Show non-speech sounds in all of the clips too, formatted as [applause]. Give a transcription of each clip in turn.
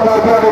আল্লাহ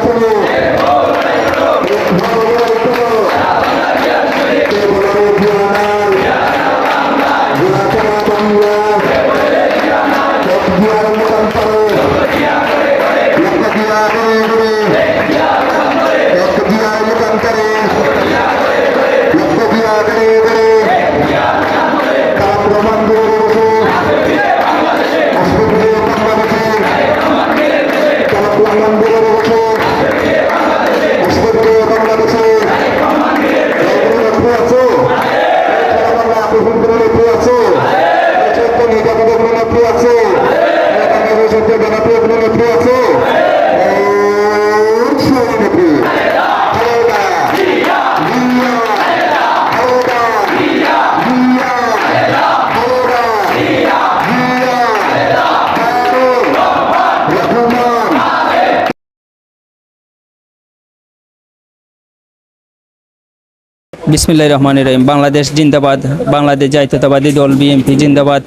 বিসমিল্লাহ রহমান রহিম। বাংলাদেশ জিন্দাবাদ, বাংলাদেশ জাতীয়তাবাদী দল বিএনপি জিন্দাবাদ।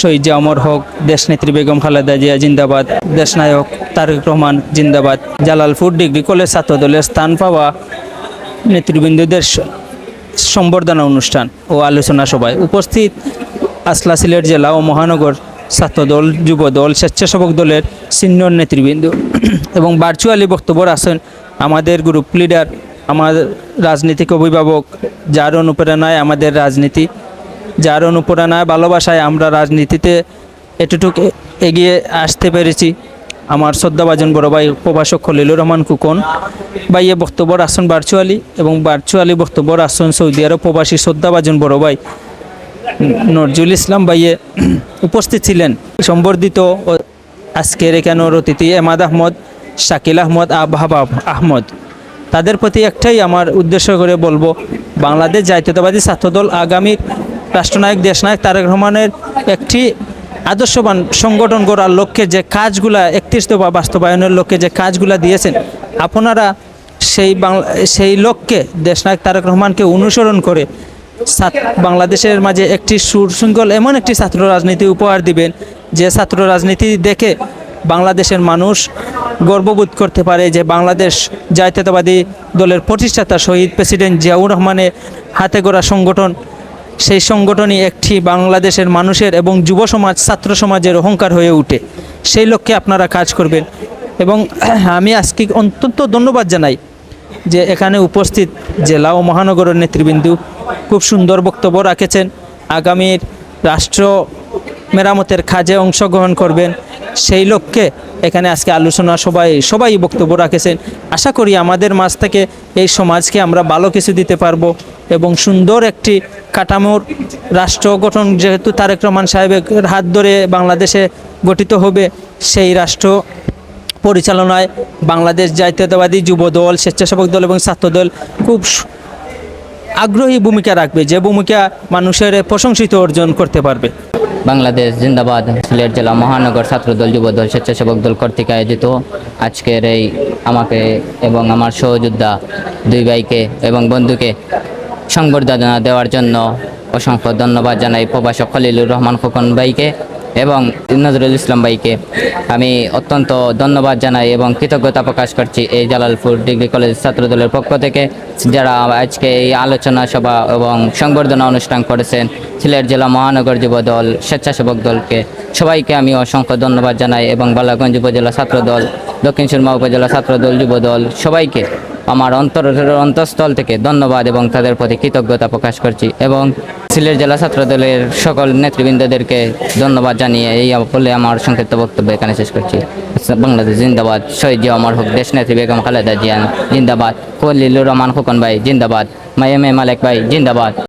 শহীদ অমর হক, দেশনেত্রী বেগম খালেদা জিয়া জিন্দাবাদ। দেশনায়ক তারেক রহমান জিন্দাবাদ। জালালপুর ডিগ্রি কলেজ ছাত্র দলের স্থান পাওয়া নেতৃবৃন্দদের সম্বর্ধনা অনুষ্ঠান ও আলোচনা সভায় উপস্থিত আসলা সিলেট জেলা ও মহানগর ছাত্রদল, যুবদল, স্বেচ্ছাসেবক দলের সিনিয়র নেতৃবৃন্দ। [clears throat] এবং ভার্চুয়ালি বক্তব্য আছেন আমাদের গ্রুপ লিডার আমার রাজনীতিক অভিভাবক যার অনুপ্রেরণায় আমাদের রাজনীতি, যার অনুপ্রেরণায়, ভালোবাসায় আমরা রাজনীতিতে এতটুকু এগিয়ে আসতে পেরেছি। আমার শ্রদ্ধাভাজন বড় ভাই প্রভাষক খলিলুর রহমান কুকন ভাইয়ে বক্তব্য রাখছেন ভার্চুয়ালি এবং ভার্চুয়ালি বক্তব্য রাখছেন সৌদি আরব প্রবাসী শ্রদ্ধাভাজন বড় ভাই নজরুল ইসলাম ভাইয়ে উপস্থিত ছিলেন। সম্বর্ধিত আজকের এখানের অতিথি এমাদ আহমদ, শাকিল আহমদ, আবহাব আহমদ। তাদের প্রতি একটাই আমার উদ্দেশ্য করে বলব, বাংলাদেশ জাতীয়তাবাদী ছাত্রদল আগামী রাষ্ট্রনায়ক দেশনায়ক তারেক রহমানের একটি আদর্শবান সংগঠন গড়ার লক্ষ্যে যে কাজগুলা একত্রিশ দফা বাস্তবায়নের লক্ষ্যে যে কাজগুলা দিয়েছেন, আপনারা সেই বাংলা, সেই লক্ষ্যে দেশনায়ক তারেক রহমানকে অনুসরণ করে বাংলাদেশের মাঝে একটি সুশৃঙ্খল এমন একটি ছাত্র রাজনীতি উপহার দিবেন, যে ছাত্র রাজনীতি দেখে বাংলাদেশের মানুষ গর্ববোধ করতে পারে যে বাংলাদেশ জাতীয়তাবাদী দলের প্রতিষ্ঠাতা শহীদ প্রেসিডেন্ট জিয়াউর রহমানের হাতে গড়া সংগঠন। সেই সংগঠনই একটি বাংলাদেশের মানুষের এবং যুব সমাজ, ছাত্র সমাজের অহংকার হয়ে ওঠে। সেই লক্ষ্যে আপনারা কাজ করবেন। এবং [clears throat] আমি আজকে অত্যন্ত ধন্যবাদ জানাই যে এখানে উপস্থিত জেলা ও মহানগরের নেতৃবৃন্দ খুব সুন্দর বক্তব্য রাখেছেন। আগামীর রাষ্ট্র মেরামতের কাজে অংশগ্রহণ করবেন। সেই লক্ষ্যে এখানে আজকে আলোচনা সবাই সবাই বক্তব্য রাখেছেন। আশা করি আমাদের মাঝ থেকে এই সমাজকে আমরা ভালো কিছু দিতে পারব এবং সুন্দর একটি কাঠামোর রাষ্ট্র গঠন যেহেতু তারেক রহমান সাহেবের হাত ধরে বাংলাদেশে গঠিত হবে, সেই রাষ্ট্র পরিচালনায় বাংলাদেশ জাতীয়তাবাদী যুব দল স্বেচ্ছাসেবক দল এবং ছাত্রদল খুব আগ্রহী ভূমিকা রাখবে, যে ভূমিকা মানুষের প্রশংসিত অর্জন করতে পারবে। বাংলাদেশ জিন্দাবাদ। সিলেট জেলা মহানগর ছাত্রদল, যুবদল, স্বেচ্ছাসেবক দল কর্তৃক আয়োজিত আজকের এই আমাকে এবং আমার সহযোদ্ধা দুই ভাইকে এবং বন্ধুকে সংবর্ধনা দেওয়ার জন্য অসংখ্য ধন্যবাদ জানাই প্রবাসক খলিলুর রহমান খোকন ভাইকে। এবং নজরুল ইসলাম ভাইকে আমি অত্যন্ত ধন্যবাদ জানাই এবং কৃতজ্ঞতা প্রকাশ করছি এই জালালপুর ডিগ্রি কলেজ ছাত্রদলের পক্ষ থেকে, যারা আজকে এই আলোচনা সভা এবং সংবর্ধনা অনুষ্ঠান করেছেন। সিলেট জেলা মহানগর যুব দল স্বেচ্ছাসেবক দলকে সবাইকে আমি অসংখ্য ধন্যবাদ জানাই এবং বালাগঞ্জ উপজেলা ছাত্রদল, দক্ষিণ সুরমা উপজেলা ছাত্রদল যুব দল সবাইকে আমার অন্তর, অন্তঃস্থল থেকে ধন্যবাদ এবং তাদের প্রতি কৃতজ্ঞতা প্রকাশ করছি এবং সিলেট জেলা ছাত্র দলের সকল নেতৃবৃন্দদেরকে ধন্যবাদ জানিয়ে এই বলে আমার সংক্ষিপ্ত বক্তব্য এখানে শেষ করছি। বাংলাদেশ জিন্দাবাদ, শহীদ জিয়া অমর হোক, দেশ নেত্রী বেগম খালেদা জিয়ান, জিন্দাবাদ। কলিলুর রহমান খোকন ভাই, জিন্দাবাদ। মায়ামে মালেক ভাই, জিন্দাবাদ।